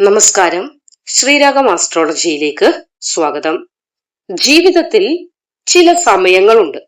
നമസ്കാരം. ശ്രീരാഗം ആസ്ട്രോളജിയിലേക്ക് സ്വാഗതം. ജീവിതത്തിൽ ചില സമയങ്ങളുണ്ട്.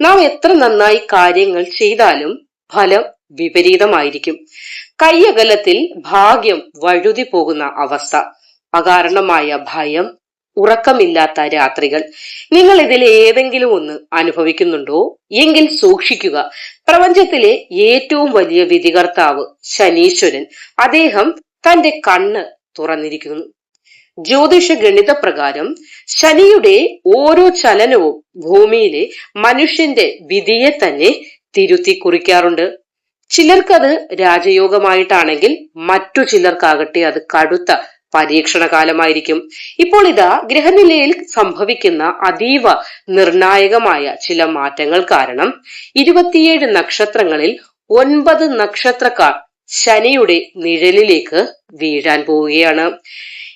നാം എത്ര നന്നായി കാര്യങ്ങൾ ചെയ്താലും ഫലം വിപരീതമായിരിക്കും. കയ്യകലത്തിൽ ഭാഗ്യം വഴുതി പോകുന്ന അവസ്ഥ അകാരണമായ ഭയം ഉറക്കമില്ലാത്ത രാത്രികൾ. നിങ്ങൾ ഇതിൽ ഏതെങ്കിലും ഒന്ന് അനുഭവിക്കുന്നുണ്ടോ? എങ്കിൽ സൂക്ഷിക്കുക. പ്രപഞ്ചത്തിലെ ഏറ്റവും വലിയ വിധികർത്താവ് ശനീശ്വരൻ. അദ്ദേഹം തന്റെ കണ്ണ് തുറന്നിരിക്കുന്നു. ജ്യോതിഷ ഗണിത പ്രകാരം ശനിയുടെ ഓരോ ചലനവും ഭൂമിയിലെ മനുഷ്യന്റെ വിധിയെ തന്നെ തിരുത്തി കുറിക്കാറുണ്ട്. ചിലർക്കത് രാജയോഗമായിട്ടാണെങ്കിൽ മറ്റു ചിലർക്കാകട്ടെ അത് കടുത്ത പരീക്ഷണ കാലമായിരിക്കും ഇപ്പോൾ ഇതാ ഗ്രഹനിലയിൽ സംഭവിക്കുന്ന അതീവ നിർണായകമായ ചില മാറ്റങ്ങൾ കാരണം ഇരുപത്തിയേഴ് നക്ഷത്രങ്ങളിൽ ഒൻപത് നക്ഷത്രക്കാർ ശനിയുടെ നിഴലിലേക്ക് വീഴാൻ പോവുകയാണ്.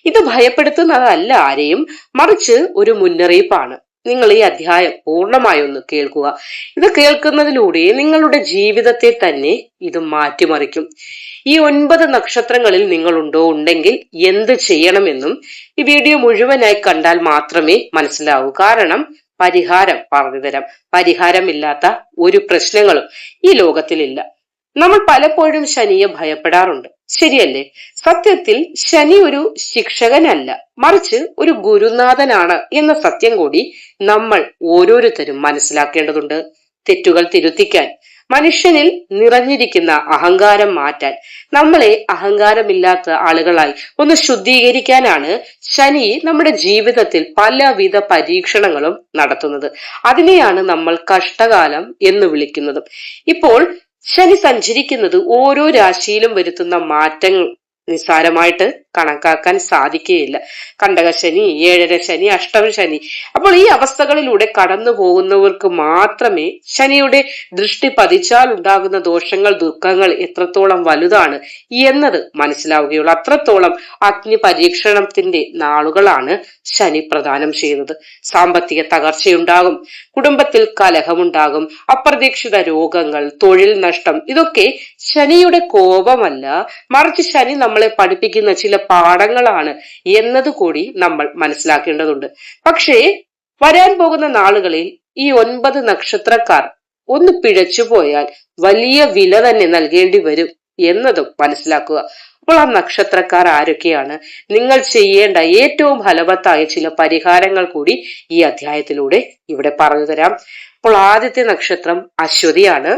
ഇത് ഭയപ്പെടുത്തുന്നതല്ല ആരെയും മറിച്ച് ഒരു മുന്നറിയിപ്പാണ്. നിങ്ങൾ ഈ അധ്യായം പൂർണമായി ഒന്ന് കേൾക്കുക. ഇത് കേൾക്കുന്നതിലൂടെ നിങ്ങളുടെ ജീവിതത്തെ തന്നെ ഇത് മാറ്റിമറിക്കും. ഈ ഒൻപത് നക്ഷത്രങ്ങളിൽ നിങ്ങളുണ്ടോ ഉണ്ടെങ്കിൽ എന്ത് ചെയ്യണമെന്നും ഈ വീഡിയോ മുഴുവനായി കണ്ടാൽ മാത്രമേ മനസ്സിലാവൂ. കാരണം പരിഹാരം പറഞ്ഞു തരാം. പരിഹാരമില്ലാത്ത ഒരു പ്രശ്നങ്ങളും ഈ ലോകത്തിലില്ല. നമ്മൾ പലപ്പോഴും ശനിയെ ഭയപ്പെടാറുണ്ട്. ശരിയല്ലേ? സത്യത്തിൽ ശനി ഒരു ശിക്ഷകനല്ല. മറിച്ച് ഒരു ഗുരുനാഥനാണ് എന്ന സത്യം കൂടി നമ്മൾ ഓരോരുത്തരും മനസ്സിലാക്കേണ്ടതുണ്ട്. തെറ്റുകൾ തിരുത്തിക്കാൻ മനുഷ്യനിൽ നിറഞ്ഞിരിക്കുന്ന അഹങ്കാരം മാറ്റാൻ നമ്മളെ അഹങ്കാരമില്ലാത്ത ആളുകളായി ഒന്ന് ശുദ്ധീകരിക്കാനാണ് ശനി നമ്മുടെ ജീവിതത്തിൽ പലവിധ പരീക്ഷണങ്ങളും നടത്തുന്നത്. അതിനെയാണ് നമ്മൾ കഷ്ടകാലം എന്ന് വിളിക്കുന്നതും. ഇപ്പോൾ ശനി സഞ്ചരിക്കുന്നത് ഓരോ രാശിയിലും വരുത്തുന്ന മാറ്റങ്ങൾ. നിസ്സാരമായിട്ട് കണക്കാക്കാൻ സാധിക്കുകയില്ല. കണ്ടകശനി ഏഴര ശനി അഷ്ടമ ശനി. അപ്പോൾ ഈ അവസ്ഥകളിലൂടെ കടന്നു പോകുന്നവർക്ക് മാത്രമേ ശനിയുടെ ദൃഷ്ടി പതിച്ചാൽ ഉണ്ടാകുന്ന ദോഷങ്ങൾ ദുഃഖങ്ങൾ എത്രത്തോളം വലുതാണ് എന്നത് മനസ്സിലാവുകയുള്ളൂ. അത്രത്തോളം അഗ്നി പരീക്ഷണത്തിന്റെ നാളുകളാണ് ശനി പ്രദാനം ചെയ്യുന്നത്. സാമ്പത്തിക തകർച്ചയുണ്ടാകും കുടുംബത്തിൽ കലഹമുണ്ടാകും അപ്രതീക്ഷിത രോഗങ്ങൾ തൊഴിൽ നഷ്ടം ഇതൊക്കെ ശനിയുടെ കോപമല്ല. മറിച്ച് ശനി നമ്മളെ പഠിപ്പിക്കുന്ന ചില പാഠങ്ങളാണ് എന്നതുകൂടി നമ്മൾ മനസ്സിലാക്കേണ്ടതുണ്ട്. പക്ഷേ വരാൻ പോകുന്ന നാളുകളിൽ ഈ ഒൻപത് നക്ഷത്രക്കാർ ഒന്ന് പിഴച്ചു പോയാൽ വലിയ വില തന്നെ നൽകേണ്ടി വരും എന്നതും മനസ്സിലാക്കുക. അപ്പോൾ ആ നക്ഷത്രക്കാർ ആരൊക്കെയാണ്? നിങ്ങൾ ചെയ്യേണ്ട ഏറ്റവും ഫലവത്തായ ചില പരിഹാരങ്ങൾ കൂടി ഈ അധ്യായത്തിലൂടെ ഇവിടെ പറഞ്ഞു തരാം. അപ്പോൾ ആദ്യത്തെ നക്ഷത്രം അശ്വതിയാണ്.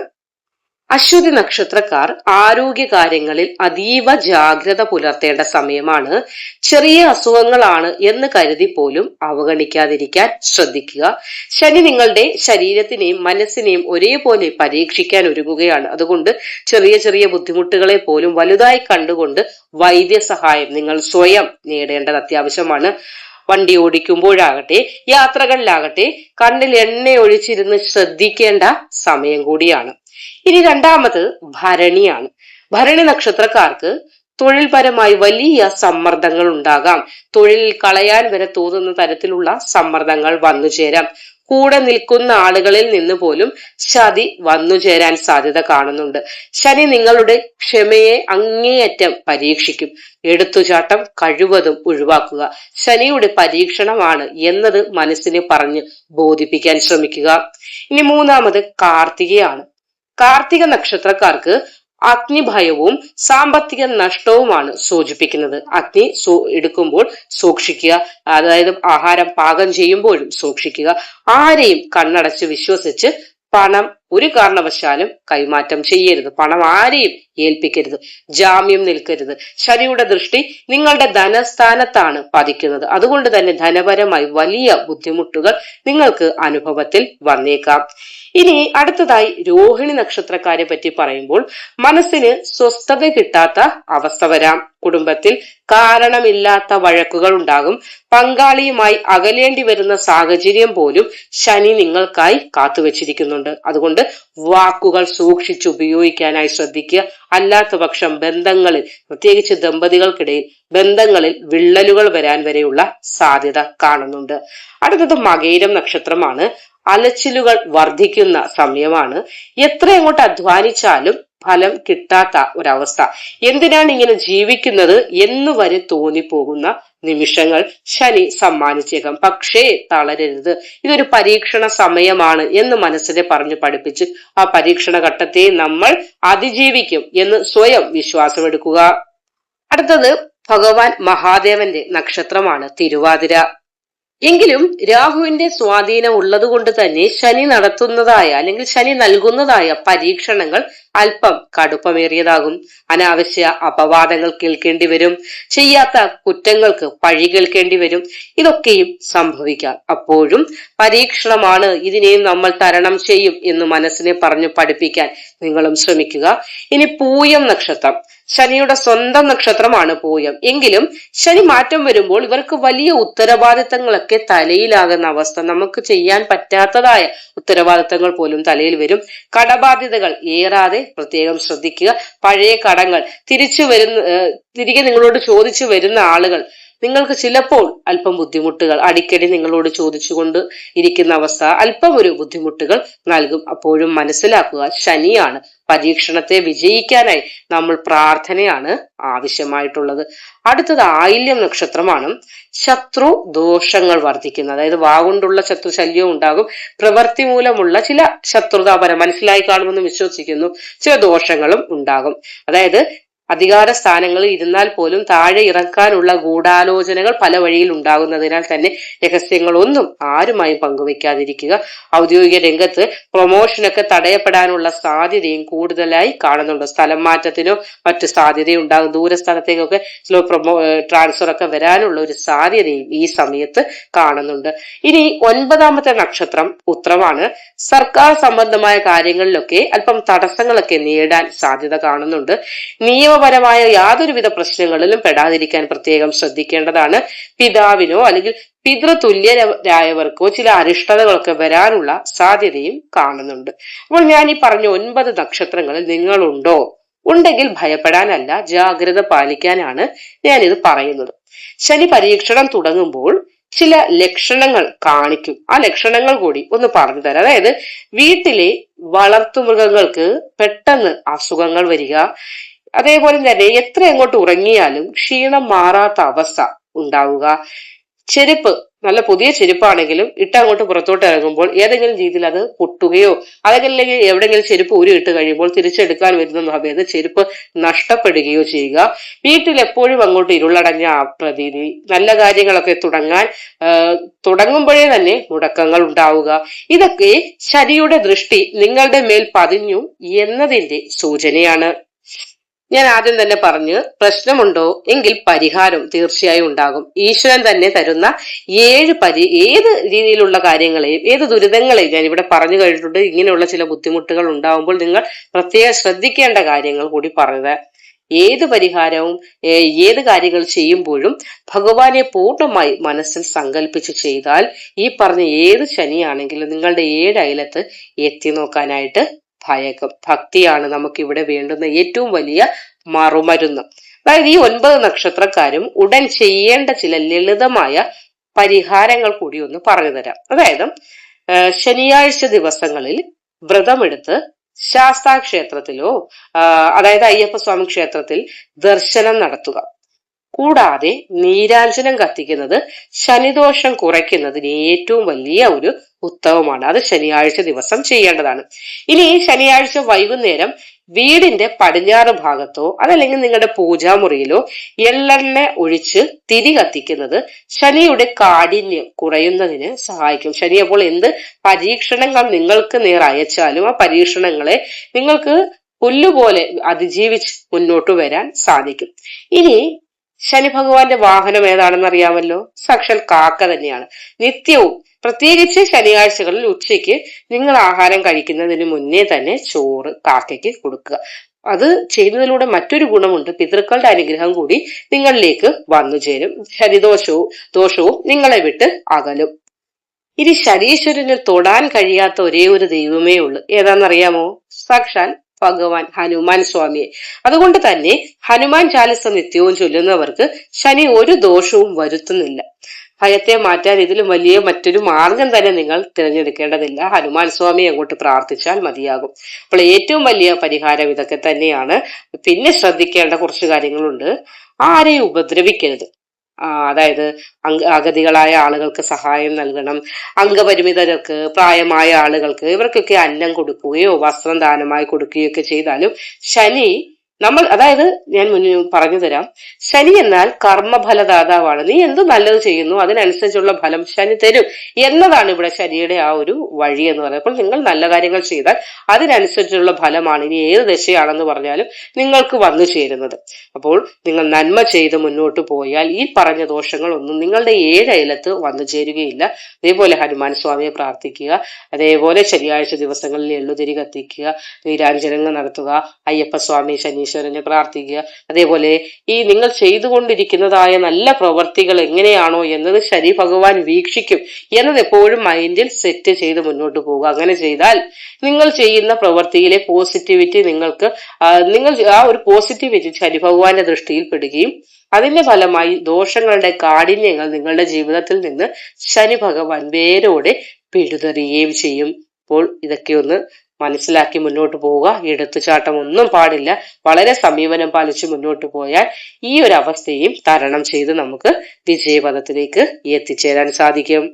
അശ്വതി നക്ഷത്രക്കാർ ആരോഗ്യ കാര്യങ്ങളിൽ അതീവ ജാഗ്രത പുലർത്തേണ്ട സമയമാണ്. ചെറിയ അസുഖങ്ങളാണ് എന്ന് കരുതി പോലും അവഗണിക്കാതിരിക്കാൻ ശ്രദ്ധിക്കുക. ശനി നിങ്ങളുടെ ശരീരത്തിനെയും മനസ്സിനെയും ഒരേപോലെ പരീക്ഷിക്കാൻ ഒരുങ്ങുകയാണ്. അതുകൊണ്ട് ചെറിയ ചെറിയ ബുദ്ധിമുട്ടുകളെ പോലും വലുതായി കണ്ടുകൊണ്ട് വൈദ്യസഹായം നിങ്ങൾ സ്വയം നേടേണ്ടത് അത്യാവശ്യമാണ്. വണ്ടി ഓടിക്കുമ്പോഴാകട്ടെ യാത്രകളിലാകട്ടെ കണ്ണിൽ എണ്ണ ഒഴിച്ചിരുന്ന് ശ്രദ്ധിക്കേണ്ട സമയം കൂടിയാണ്. ഇനി രണ്ടാമത് ഭരണിയാണ്. ഭരണി നക്ഷത്രക്കാർക്ക് തൊഴിൽപരമായി വലിയ സമ്മർദ്ദങ്ങൾ ഉണ്ടാകാം. തൊഴിൽ കളയാൻ വരെ തോന്നുന്ന തരത്തിലുള്ള സമ്മർദ്ദങ്ങൾ വന്നു ചേരാം. കൂടെ നിൽക്കുന്ന ആളുകളിൽ നിന്ന് പോലും ശതി വന്നു ചേരാൻ സാധ്യത കാണുന്നുണ്ട്. ശനി നിങ്ങളുടെ ക്ഷമയെ അങ്ങേയറ്റം പരീക്ഷിക്കും. എടുത്തുചാട്ടം കഴിവതും ഒഴിവാക്കുക. ശനിയുടെ പരീക്ഷണമാണ് എന്നത് മനസ്സിനെ പറഞ്ഞ് ബോധിപ്പിക്കാൻ ശ്രമിക്കുക. ഇനി മൂന്നാമത് കാർത്തികയാണ്. കാർത്തിക നക്ഷത്രക്കാർക്ക് അഗ്നിഭയവും സാമ്പത്തിക നഷ്ടവുമാണ് സൂചിപ്പിക്കുന്നത്. അഗ്നി എടുക്കുമ്പോൾ സൂക്ഷിക്കുക അതായത് ആഹാരം പാകം ചെയ്യുമ്പോഴും സൂക്ഷിക്കുക. ആരെയും കണ്ണടച്ച് വിശ്വസിച്ച് പണം ഒരു കാരണവശാലും കൈമാറ്റം ചെയ്യരുത്. പണം ആരെയും ഏൽപ്പിക്കരുത്. ജാമ്യം നിൽക്കരുത്. ശനിയുടെ ദൃഷ്ടി നിങ്ങളുടെ ധനസ്ഥാനത്താണ് പതിക്കുന്നത്. അതുകൊണ്ട് തന്നെ ധനപരമായി വലിയ ബുദ്ധിമുട്ടുകൾ നിങ്ങൾക്ക് അനുഭവത്തിൽ വന്നേക്കാം. ഇനി അടുത്തതായി രോഹിണി നക്ഷത്രക്കാരെ പറ്റി പറയുമ്പോൾ മനസ്സിന് സ്വസ്ഥത കിട്ടാത്ത അവസ്ഥ വരാം. കുടുംബത്തിൽ കാരണമില്ലാത്ത വഴക്കുകൾ ഉണ്ടാകും. പങ്കാളിയുമായി അകലേണ്ടി വരുന്ന സാഹചര്യം പോലും ശനി നിങ്ങൾക്കായി കാത്തുവച്ചിരിക്കുന്നുണ്ട്. അതുകൊണ്ട് വാക്കുകൾ സൂക്ഷിച്ച് ഉപയോഗിക്കാനായി ശ്രദ്ധിക്കുക. അല്ലാത്ത പക്ഷം ബന്ധങ്ങളിൽ പ്രത്യേകിച്ച് ദമ്പതികൾക്കിടയിൽ ബന്ധങ്ങളിൽ വിള്ളലുകൾ വരാൻ വരെയുള്ള സാധ്യത കാണുന്നുണ്ട്. അടുത്തത് മകേരം നക്ഷത്രമാണ്. അലച്ചിലുകൾ വർദ്ധിക്കുന്ന സമയമാണ്. എത്ര അങ്ങോട്ട് അധ്വാനിച്ചാലും ഫലം കിട്ടാത്ത ഒരവസ്ഥ. എന്തിനാണ് ഇങ്ങനെ ജീവിക്കുന്നത് എന്ന് വരെ തോന്നിപ്പോകുന്ന നിമിഷങ്ങൾ ശനി സമ്മാനിച്ചേക്കാം. പക്ഷേ തളരരുത്. ഇതൊരു പരീക്ഷണ സമയമാണ് എന്ന് മനസ്സിനെ പറഞ്ഞു പഠിപ്പിച്ച് ആ പരീക്ഷണ ഘട്ടത്തെ നമ്മൾ അതിജീവിക്കും എന്ന് സ്വയം വിശ്വാസമെടുക്കുക. അടുത്തത് ഭഗവാൻ മഹാദേവന്റെ നക്ഷത്രമാണ് തിരുവാതിര. എങ്കിലും രാഹുവിന്റെ സ്വാധീനം ഉള്ളതുകൊണ്ട് തന്നെ ശനി നടത്തുന്നതായ അല്ലെങ്കിൽ ശനി നൽകുന്നതായ പരീക്ഷണങ്ങൾ അല്പം കടുപ്പമേറിയതാകും. അനാവശ്യ അപവാദങ്ങൾ കേൾക്കേണ്ടി വരും. ചെയ്യാത്ത കുറ്റങ്ങൾക്ക് പഴി കേൾക്കേണ്ടി വരും. ഇതൊക്കെയും സംഭവിക്കാം. അപ്പോഴും പരീക്ഷണമാണ് ഇതിനെയും നമ്മൾ തരണം ചെയ്യും എന്ന് മനസ്സിനെ പറഞ്ഞു പഠിപ്പിക്കാൻ നിങ്ങളും ശ്രമിക്കുക. ഇനി പൂയം നക്ഷത്രം. ശനിയുടെ സ്വന്തം നക്ഷത്രമാണ് പൂയം. എങ്കിലും ശനി മാറ്റം വരുമ്പോൾ ഇവർക്ക് വലിയ ഉത്തരവാദിത്തങ്ങളൊക്കെ തലയിലാകുന്ന അവസ്ഥ നമുക്ക് ചെയ്യാൻ പറ്റാത്തതായ ഉത്തരവാദിത്തങ്ങൾ പോലും തലയിൽ വരും. കടബാധ്യതകൾ ഏറാതെ പ്രത്യേകം ശ്രദ്ധിക്കുക. പഴയ കടങ്ങൾ. തിരിച്ചു വരുന്ന തിരികെ നിങ്ങളോട് ചോദിച്ചു വരുന്ന ആളുകൾ. നിങ്ങൾക്ക് ചിലപ്പോൾ അല്പം ബുദ്ധിമുട്ടുകൾ. അടിക്കടി നിങ്ങളോട് ചോദിച്ചുകൊണ്ട് ഇരിക്കുന്ന അവസ്ഥ അല്പം ഒരു ബുദ്ധിമുട്ടുകൾ നൽകും. അപ്പോഴും മനസ്സിലാക്കുക ശനിയാണ് പരീക്ഷണത്തെ വിജയിക്കാനായി നമ്മൾ പ്രാർത്ഥനയാണ് ആവശ്യമായിട്ടുള്ളത്. അടുത്തത് ആയില്യം നക്ഷത്രമാണ്. ശത്രു ദോഷങ്ങൾ വർദ്ധിക്കുന്നത് അതായത് വാഗുകൊണ്ടുള്ള ശത്രു ശല്യവും ഉണ്ടാകും. പ്രവൃത്തി മൂലമുള്ള ചില ശത്രുതാപരം മനസ്സിലായി കാണുമെന്ന് വിശ്വസിക്കുന്നു. ചില ദോഷങ്ങളും ഉണ്ടാകും. അതായത് അധികാര സ്ഥാനങ്ങളിൽ ഇരുന്നാൽ പോലും താഴെ ഇറക്കാനുള്ള ഗൂഢാലോചനകൾ പല വഴിയിൽ ഉണ്ടാകുന്നതിനാൽ തന്നെ രഹസ്യങ്ങളൊന്നും ആരുമായും പങ്കുവെക്കാതിരിക്കുക. ഔദ്യോഗിക രംഗത്ത് പ്രൊമോഷനൊക്കെ തടയപ്പെടാനുള്ള സാധ്യതയും കൂടുതലായി കാണുന്നുണ്ട്. സ്ഥലം മാറ്റത്തിനോ മറ്റു സാധ്യതയുണ്ടാകും ദൂര സ്ഥലത്തേക്കൊക്കെ സ്ലോ പ്രൊമോ ട്രാൻസ്ഫർ ഒക്കെ വരാനുള്ള ഒരു സാധ്യതയും ഈ സമയത്ത് കാണുന്നുണ്ട്. ഇനി ഒൻപതാമത്തെ നക്ഷത്രം ഉത്രമാണ് സർക്കാർ സംബന്ധമായ കാര്യങ്ങളിലൊക്കെ അല്പം തടസ്സങ്ങളൊക്കെ നേടാൻ സാധ്യത കാണുന്നുണ്ട്. നിയമ നിയമപരമായ യാതൊരുവിധ പ്രശ്നങ്ങളിലും പെടാതിരിക്കാൻ പ്രത്യേകം ശ്രദ്ധിക്കേണ്ടതാണ്. പിതാവിനോ അല്ലെങ്കിൽ പിതൃതുല്യരായവർക്കോ ചില അരിഷ്ടതകളൊക്കെ വരാനുള്ള സാധ്യതയും കാണുന്നുണ്ട്. അപ്പോൾ ഞാൻ ഈ പറഞ്ഞ ഒൻപത് നക്ഷത്രങ്ങളിൽ നിങ്ങളുണ്ടോ? ഉണ്ടെങ്കിൽ ഭയപ്പെടാനല്ല ജാഗ്രത പാലിക്കാനാണ് ഞാനിത് പറയുന്നത്. ശനി പരീക്ഷണം തുടങ്ങുമ്പോൾ ചില ലക്ഷണങ്ങൾ കാണിക്കും. ആ ലക്ഷണങ്ങൾ കൂടി ഒന്ന് പറഞ്ഞു തരാം. അതായത് വീട്ടിലെ വളർത്തുമൃഗങ്ങൾക്ക് പെട്ടെന്ന് അസുഖങ്ങൾ വരിക അതേപോലെ തന്നെ എത്ര അങ്ങോട്ട് ഉറങ്ങിയാലും ക്ഷീണം മാറാത്ത അവസ്ഥ ഉണ്ടാവുക. ചെരുപ്പ് നല്ല പുതിയ ചെരുപ്പാണെങ്കിലും ഇട്ട് അങ്ങോട്ട് പുറത്തോട്ട് ഇറങ്ങുമ്പോൾ ഏതെങ്കിലും രീതിയിൽ അത് പൊട്ടുകയോ അതല്ലെങ്കിൽ എവിടെയെങ്കിലും ചെരുപ്പ് ഊരി ഇട്ട് കഴിയുമ്പോൾ തിരിച്ചെടുക്കാൻ വരുന്ന സമയത്ത് ചെരുപ്പ് നഷ്ടപ്പെടുകയോ ചെയ്യുക. വീട്ടിൽ എപ്പോഴും അങ്ങോട്ട് ഇരുളടഞ്ഞ പ്രതീതി. നല്ല കാര്യങ്ങളൊക്കെ തുടങ്ങാൻ തുടങ്ങുമ്പോഴേ തന്നെ മുടക്കങ്ങൾ ഉണ്ടാവുക. ഇതൊക്കെ ശരിയുടെ ദൃഷ്ടി നിങ്ങളുടെ മേൽ പതിഞ്ഞു എന്നതിന്റെ സൂചനയാണ്. ഞാൻ ആദ്യം തന്നെ പറഞ്ഞു പ്രശ്നമുണ്ടോ? എങ്കിൽ പരിഹാരം തീർച്ചയായും ഉണ്ടാകും. ഈശ്വരൻ തന്നെ തരുന്ന ഏഴ് പരി ഏത് രീതിയിലുള്ള കാര്യങ്ങളെയും ഏത് ദുരിതങ്ങളെയും ഞാൻ ഇവിടെ പറഞ്ഞു കഴിഞ്ഞിട്ടുണ്ട്. ഇങ്ങനെയുള്ള ചില ബുദ്ധിമുട്ടുകൾ ഉണ്ടാകുമ്പോൾ നിങ്ങൾ പ്രത്യേകം ശ്രദ്ധിക്കേണ്ട കാര്യങ്ങൾ കൂടി പറഞ്ഞത് ഏത് പരിഹാരവും ഏത് കാര്യങ്ങൾ ചെയ്യുമ്പോഴും ഭഗവാനെ പൂർണമായി മനസ്സിൽ സങ്കല്പിച്ച് ചെയ്താൽ ഈ പറഞ്ഞ ഏത് ശനിയാണെങ്കിലും നിങ്ങളുടെ ഏഴ് അയലത്ത് എത്തി നോക്കാനായിട്ട് ഭയകം ഭക്തിയാണ് നമുക്ക് ഇവിടെ വേണ്ടുന്ന ഏറ്റവും വലിയ മറുമരുന്ന്. അതായത് ഈ ഒൻപത് നക്ഷത്രക്കാരും ഉടൻ ചെയ്യേണ്ട ചില ലളിതമായ പരിഹാരങ്ങൾ കൂടി ഒന്ന് പറഞ്ഞു തരാം. അതായത് ശനിയാഴ്ച ദിവസങ്ങളിൽ വ്രതമെടുത്ത് ശാസ്താ ക്ഷേത്രത്തിലോ അതായത് അയ്യപ്പസ്വാമി ക്ഷേത്രത്തിൽ ദർശനം നടത്തുക. കൂടാതെ നീരാഞ്ജനം കത്തിക്കുന്നത് ശനിദോഷം കുറയ്ക്കുന്നതിന് ഏറ്റവും വലിയ ഒരു ഉത്തമമാണ്. അത് ശനിയാഴ്ച ദിവസം ചെയ്യേണ്ടതാണ്. ഇനി ശനിയാഴ്ച വൈകുന്നേരം വീടിന്റെ പടിഞ്ഞാറ് ഭാഗത്തോ അതല്ലെങ്കിൽ നിങ്ങളുടെ പൂജാമുറിയിലോ എള്ളെണ്ണ ഒഴിച്ച് തിരി കത്തിക്കുന്നത് ശനിയുടെ കാഠിന്യം കുറയുന്നതിന് സഹായിക്കും. ശനി അപ്പോൾ എന്ത് പരീക്ഷണങ്ങൾ നിങ്ങൾക്ക് നേർ അയച്ചാലും ആ പരീക്ഷണങ്ങളെ നിങ്ങൾക്ക് പുല്ലുപോലെ അതിജീവിച്ച് മുന്നോട്ട് വരാൻ സാധിക്കും. ഇനി ശനി ഭഗവാന്റെ വാഹനം ഏതാണെന്ന് അറിയാമല്ലോ? സാക്ഷാൽ കാക്ക തന്നെയാണ്. നിത്യവും പ്രത്യേകിച്ച് ശനിയാഴ്ചകളിൽ ഉച്ചയ്ക്ക് നിങ്ങൾ ആഹാരം കഴിക്കുന്നതിന് മുന്നേ തന്നെ ചോറ് കാക്കയ്ക്ക് കൊടുക്കുക. അത് ചെയ്യുന്നതിലൂടെ മറ്റൊരു ഗുണമുണ്ട്. പിതൃക്കളുടെ അനുഗ്രഹം കൂടി നിങ്ങളിലേക്ക് വന്നു ചേരും. ശനിദോഷവും ദോഷവും നിങ്ങളെ വിട്ട് അകലും. ഇനി ശനീശ്വരന് തൊടാൻ കഴിയാത്ത ഒരേ ഒരു ദൈവമേ ഉള്ളൂ. ഏതാണെന്നറിയാമോ? സാക്ഷാൽ ഭഗവാൻ ഹനുമാൻ സ്വാമിയെ. അതുകൊണ്ട് തന്നെ ഹനുമാൻ ചാലിസ നിത്യവും ചൊല്ലുന്നവർക്ക് ശനി ഒരു ദോഷവും വരുത്തുന്നില്ല. ഭയത്തെ മാറ്റാൻ ഇതിലും വലിയ മറ്റൊരു മാർഗം തന്നെ നിങ്ങൾ തിരഞ്ഞെടുക്കേണ്ടതില്ല. ഹനുമാൻ സ്വാമി അങ്ങോട്ട് പ്രാർത്ഥിച്ചാൽ മതിയാകും. അപ്പോൾ ഏറ്റവും വലിയ പരിഹാരം ഇതൊക്കെ തന്നെയാണ്. പിന്നെ ശ്രദ്ധിക്കേണ്ട കുറച്ച് കാര്യങ്ങളുണ്ട്. ആരെയും ഉപദ്രവിക്കരുത്. അതായത് അംഗ അഗതികളായ ആളുകൾക്ക് സഹായം നൽകണം അംഗപരിമിതർക്ക് പ്രായമായ ആളുകൾക്ക് ഇവർക്കൊക്കെ അന്നം കൊടുക്കുകയോ വസ്ത്രം ദാനമായി കൊടുക്കുകയോ ഒക്കെ ചെയ്താലും ശനി നമ്മൾ അതായത് ഞാൻ മുന്നിൽ പറഞ്ഞു തരാം ശനി എന്നാൽ കർമ്മഫലദാതാവാണ്. നീ എന്ത് നല്ലത് ചെയ്യുന്നു അതിനനുസരിച്ചുള്ള ഫലം ശനി തരും എന്നതാണ് ഇവിടെ ശനിയുടെ ആ ഒരു വഴി എന്ന് പറയുന്നത്. അപ്പോൾ നിങ്ങൾ നല്ല കാര്യങ്ങൾ ചെയ്താൽ അതിനനുസരിച്ചുള്ള ഫലമാണ് ഇനി ഏത് ദശയാണെന്ന് പറഞ്ഞാലും നിങ്ങൾക്ക് വന്നു ചേരുന്നത്. അപ്പോൾ നിങ്ങൾ നന്മ ചെയ്ത് മുന്നോട്ട് പോയാൽ ഈ പറഞ്ഞ ദോഷങ്ങളൊന്നും നിങ്ങളുടെ ഏഴയലത്ത് വന്നു ചേരുകയില്ല. അതേപോലെ ഹനുമാൻ സ്വാമിയെ പ്രാർത്ഥിക്കുക അതേപോലെ ശനിയാഴ്ച ദിവസങ്ങളിൽ എള്ളുതിരി കത്തിക്കുക നീരാഞ്ജനങ്ങൾ നടത്തുക അയ്യപ്പസ്വാമി ശനീശ്വരനെ പ്രാർത്ഥിക്കുക. അതേപോലെ ഈ നിങ്ങൾ ചെയ്തുകൊണ്ടിരിക്കുന്നതായ നല്ല പ്രവർത്തികൾ എങ്ങനെയാണോ എന്നത് ശരി ഭഗവാൻ വീക്ഷിക്കും. എന്നത് എപ്പോഴും മൈൻഡിൽ സെറ്റ് ചെയ്ത് മുന്നോട്ട് പോകുക. അങ്ങനെ ചെയ്താൽ നിങ്ങൾ ചെയ്യുന്ന പ്രവർത്തിയിലെ പോസിറ്റിവിറ്റി നിങ്ങൾക്ക് നിങ്ങൾ ആ ഒരു പോസിറ്റിവിറ്റി ശരി ഭഗവാന്റെ ദൃഷ്ടിയിൽ പെടുകയും അതിന്റെ ഫലമായി ദോഷങ്ങളുടെ കാഠിന്യങ്ങൾ നിങ്ങളുടെ ജീവിതത്തിൽ നിന്ന് ശനി ഭഗവാൻ വേരോടെ പിഴുതെറിയുകയും ചെയ്യും. അപ്പോൾ ഇതൊക്കെ ഒന്ന് മനസ്സിലാക്കി മുന്നോട്ട് പോവുക. എടുത്തുചാട്ടം ഒന്നും പാടില്ല. വളരെ സമീപനം പാലിച്ച് മുന്നോട്ട് പോയാൽ ഈ ഒരു അവസ്ഥയും തരണം ചെയ്ത് നമുക്ക് വിജയപഥത്തിലേക്ക് എത്തിച്ചേരാൻ സാധിക്കും.